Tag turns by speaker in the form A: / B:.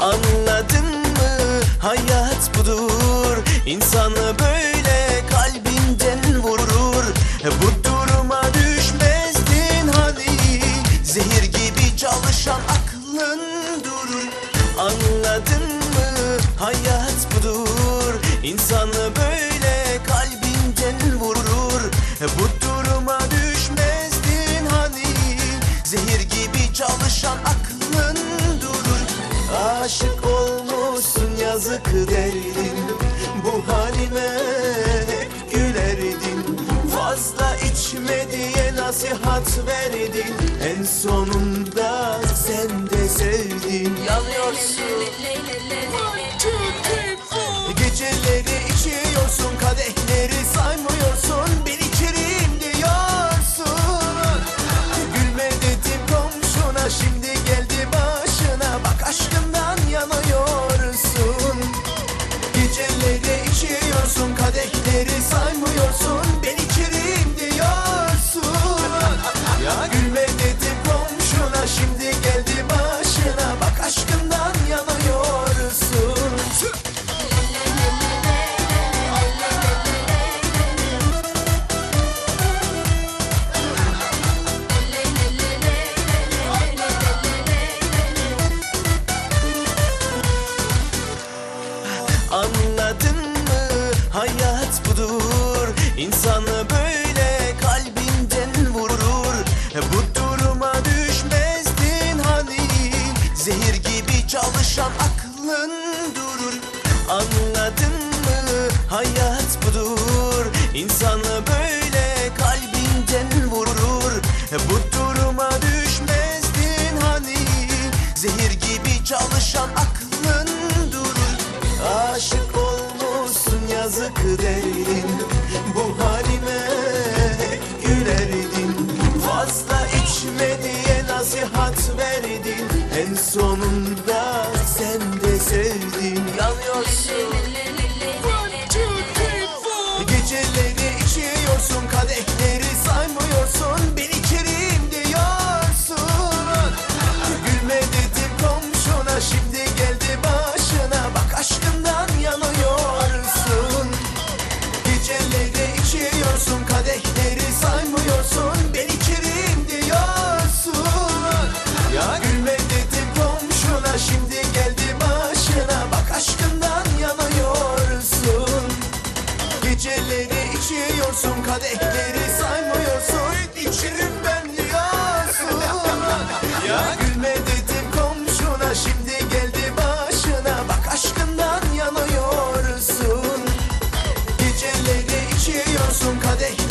A: Anladın mı? Hayat budur. İnsanı böyle hayat budur. İnsanı böyle kalbinden vurur. Bu duruma düşmezdin hani. Zehir gibi çalışan aklın durur. Aşık olmuşsun yazık derdin Bu halime hep gülerdin Fazla içme diye nasihat verdin. En sonunda sen de sevdin. Yanıyorsun aşkım. Hayat budur. İnsanı böyle kalbinden vurur. Bu duruma düşmezdin hani Zehir gibi çalışan aklın durur. Anladın mı? Hayat budur. İnsanı böyle kalbinden vurur. Bu yazık derdin Bu halime gülerdin Fazla içme diye nasihat verdin En sonunda sen de sevdin. Yanıyorsun another